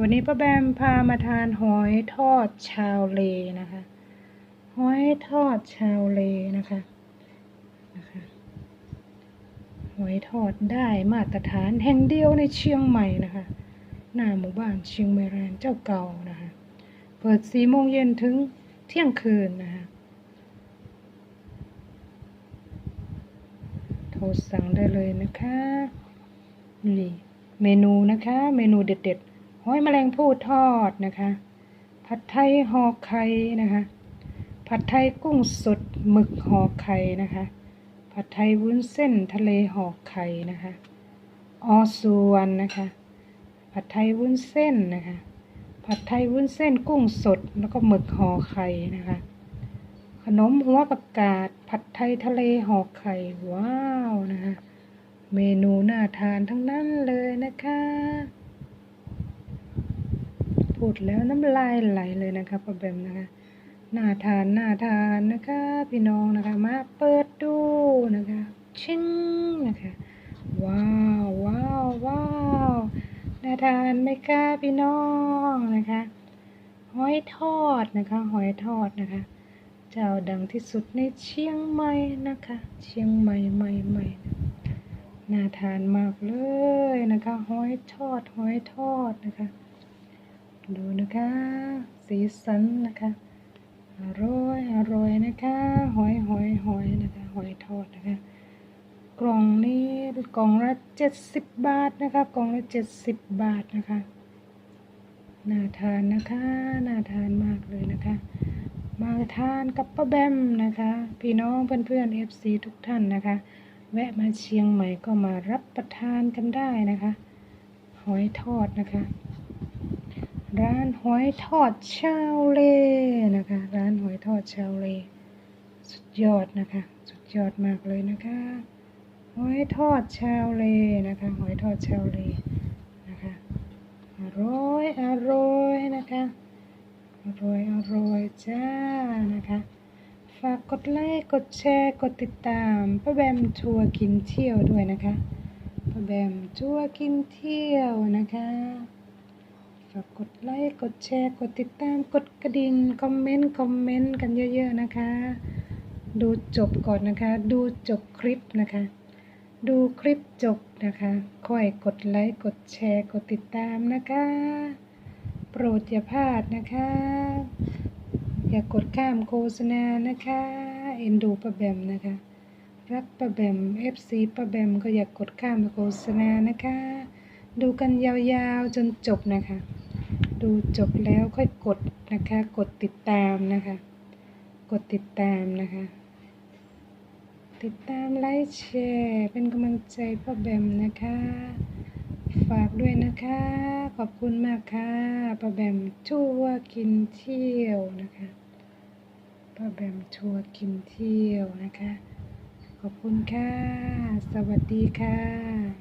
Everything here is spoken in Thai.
วันนี้ป้าแบมพามาทานหอยทอดชาวเลนะคะ หอยทอดชาวเลนะคะนะคะ หอยทอดได้มาตรฐานแห่งเดียวในเชียงใหม่นะคะ หน้าหมู่บ้านเชียงใหม่แรนเจ้าเก่านะคะ เปิดสี่โมงเย็นถึงเที่ยงคืนนะคะ โทรสั่งได้เลยนะคะ นี่เมนูนะคะ เมนูเด็ดๆ หอยแมลงภู่ทอดนะคะ ผัดไทยห่อไข่นะคะ ผัดไทยกุ้งสดหมึกห่อไข่นะคะ ผัดไทยวุ้นเส้นทะเลห่อไข่นะคะออส่วนนะคะ ผัดไทยวุ้นเส้นนะคะ ผัดไทยวุ้นเส้นกุ้งสดแล้วก็หมึกห่อไข่นะคะ ขนมหัวประกาศ ผัดไทยทะเลห่อไข่ว้าวนะคะ เมนูน่าทานทั้งนั้นเลยนะคะ พูดแล้วน้ำลายไหลเลยนะคะป้าแบมนะคะน่าทานน่าทานนะคะ พี่น้องนะคะมาเปิดดูนะคะชิงนะคะว้าวว้าวว้าวน่าทานไหมคะพี่น้องนะคะหอยทอดนะคะหอยทอดนะคะ เจ้าดังที่สุดในเชียงใหม่นะคะ เชียงใหม่ใหม่ใหม่นะน่าทานมากเลยนะคะหอยทอดหอยทอดนะคะ ดูนะคะ สีสันนะคะอร่อยอร่อยนะคะ หอยหอยหอยนะคะ หอยทอดนะคะ กล่องนี้กล่องละเจ็ดสิบบาทนะคะ กล่องละเจ็ดสิบบาทนะคะ น่าทานนะคะ น่าทานมากเลยนะคะ มาทานกับป้าแบมนะคะ พี่น้องเพื่อนเพื่อนเอฟซีทุกท่านนะคะ แวะมาเชียงใหม่ก็มารับประทานกันได้นะคะ หอยทอดนะคะ ร้านหอยทอดชาวเลนะคะ ร้านหอยทอดชาวเล สุดยอดนะคะ สุดยอดมากเลยนะคะ หอยทอดชาวเลนะคะ หอยทอดชาวเลนะคะอร่อยอร่อยนะคะอร่อยอร่อยจ้านะคะ ฝากกดไลค์กดแชร์กดติดตามป้าแบมทัวร์กินเที่ยวด้วยนะคะป้าแบมทัวร์กินเที่ยวนะคะ กกดไลค์กดแชร์กดติดตามกดกระดิ่งคอมเมนต์คอมเมนต์กันเยอะๆนะคะ ดูจบก่อนนะคะ ดูจบคลิปนะคะ ดูคลิปจบนะคะ ค่อยกดไลค์กดแชร์กดติดตามนะคะ โปรดอย่าพลาดนะคะ อย่ากดข้ามโฆษณานะคะ เอ็นดูป้าแบมนะคะ รักป้าแบม FC ป้าแบมก็อย่ากดข้ามโฆษณานะคะดูกันยาวๆ จนจบนะคะ ดูจบแล้วค่อยกดนะคะ กดติดตามนะคะ กดติดตามนะคะ ติดตามไลค์แชร์เป็นกำลังใจป้าแบมนะคะ ฝากด้วยนะคะ ขอบคุณมากค่ะป้าแบมชัวกินเที่ยวนะคะป้าแบมชัวกินเที่ยวนะคะ ขอบคุณค่ะ สวัสดีค่ะ